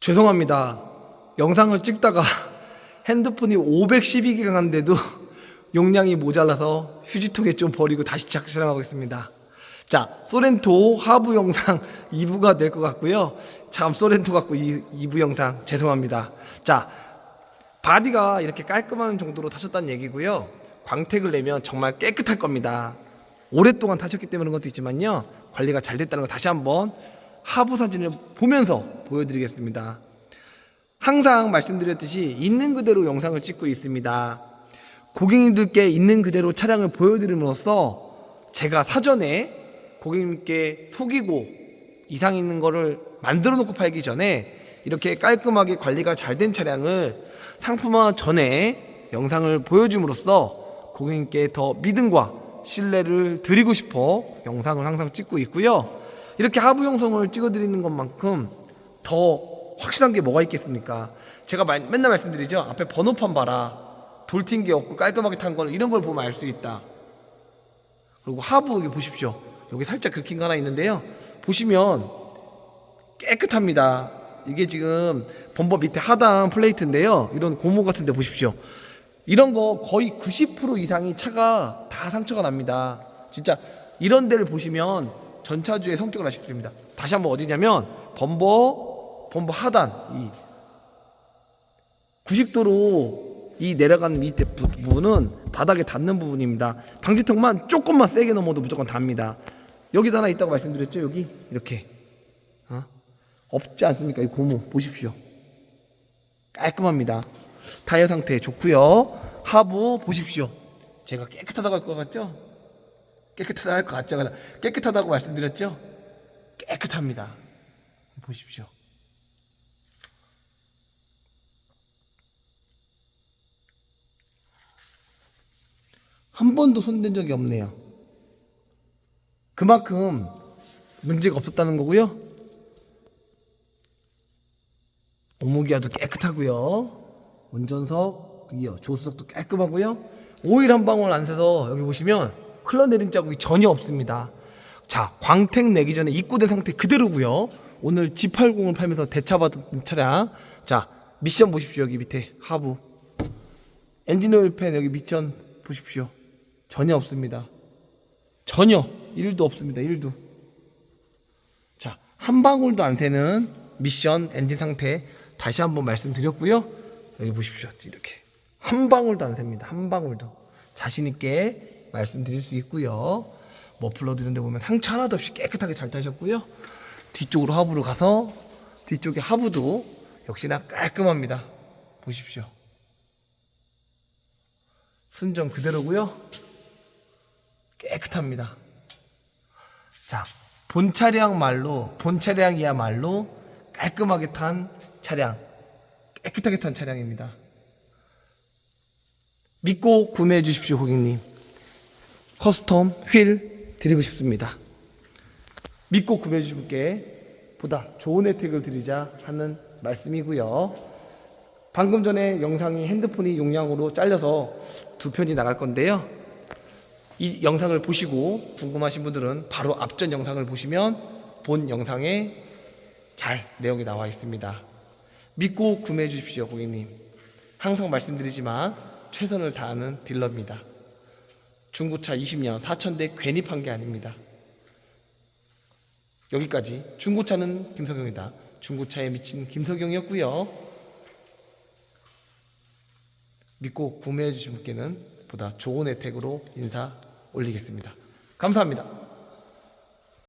죄송합니다. 영상을 찍다가 핸드폰이 512기가 간데도 용량이 모자라서 휴지통에 좀 버리고 다시 촬영하고 있습니다. 자, 소렌토 하부 영상 2부가 될 것 같고요. 참 소렌토 갖고 2, 부 영상 죄송합니다. 자, 바디가 이렇게 깔끔한 정도로 타셨다는 얘기고요. 광택을 내면 정말 깨끗할 겁니다. 오랫동안 타셨기 때문에 그런 것도 있지만요. 관리가 잘 됐다는 걸 다시 한번 하부 사진을 보면서 보여드리겠습니다. 항상 말씀드렸듯이 있는 그대로 영상을 찍고 있습니다. 고객님들께 있는 그대로 차량을 보여드림으로써 제가 사전에 고객님께 속이고 이상 있는 거를 만들어 놓고 팔기 전에 이렇게 깔끔하게 관리가 잘 된 차량을 상품화 전에 영상을 보여줌으로써 고객님께 더 믿음과 신뢰를 드리고 싶어 영상을 항상 찍고 있고요. 이렇게 하부 영상을 찍어드리는 것만큼 더 확실한 게 뭐가 있겠습니까? 제가 말- 맨날 말씀드리죠. 앞에 번호판 봐라. 돌튄 게 없고 깔끔하게 탄 거는 이런 걸 보면 알 수 있다. 그리고 하부 여기 보십시오. 여기 살짝 긁힌 거 하나 있는데요. 보시면 깨끗합니다. 이게 지금 범버 밑에 하단 플레이트인데요. 이런 고무 같은 데 보십시오. 이런 거 거의 90% 이상이 차가 다 상처가 납니다. 진짜 이런 데를 보시면 전차주의 성격을 아실 수 있습니다. 다시 한번 어디냐면 범버 범버 하단 이 90도로 이 내려가는 밑에 부- 부분은 바닥에 닿는 부분입니다. 방지턱만 조금만 세게 넘어도 무조건 닿습니다. 여기도 하나 있다고 말씀드렸죠. 여기 이렇게 어? 없지 않습니까? 이 고무 보십시오. 깔끔합니다. 타이어 상태 좋고요. 하부 보십시오. 제가 깨끗하다고 할 것 같죠? 깨끗하다고 할것 같죠? 깨끗하다고 말씀드렸죠? 깨끗합니다. 보십시오. 한 번도 손댄 적이 없네요. 그만큼 문제가 없었다는 거고요. 오무기아도 깨끗하고요. 운전석, 조수석도 깔끔하고요. 오일 한 방울 안 새서 여기 보시면 흘러내린 자국이 전혀 없습니다. 자, 광택 내기 전에 입고된 상태 그대로고요. 오늘 G80을 팔면서 대차받은 차량. 자, 미션 보십시오. 여기 밑에 하부. 엔진 오일 팬 여기 미션 보십시오. 전혀 없습니다. 전혀 1도 없습니다. 1도. 자, 한 방울도 안 새는 미션 엔진 상태 다시 한번 말씀드렸고요. 여기 보십시오. 이렇게 한 방울도 안 셉니다. 한 방울도 자신 있게 말씀드릴 수 있고요. 머플러도 이런 데 보면 상처 하나도 없이 깨끗하게 잘 타셨고요. 뒤쪽으로 하부로 가서 뒤쪽에 하부도 역시나 깔끔합니다. 보십시오. 순정 그대로고요. 깨끗합니다. 자, 본 차량 말로 본 차량이야말로 깔끔하게 탄 차량, 깨끗하게 탄 차량입니다. 믿고 구매해 주십시오, 고객님. 커스텀 휠 드리고 싶습니다. 믿고 구매해 주신 분께 보다 좋은 혜택을 드리자 하는 말씀이고요. 방금 전에 영상이 핸드폰이 용량으로 잘려서 두 편이 나갈 건데요. 이 영상을 보시고 궁금하신 분들은 바로 앞전 영상을 보시면 본 영상에 잘 내용이 나와 있습니다. 믿고 구매해 주십시오, 고객님. 항상 말씀드리지만 최선을 다하는 딜러입니다. 중고차 20년 4천대 괜히 판 게 아닙니다. 여기까지 중고차는 김석영이다. 중고차에 미친 김석영이었고요. 믿고 구매해 주신 분께는 보다 좋은 혜택으로 인사 올리겠습니다. 감사합니다.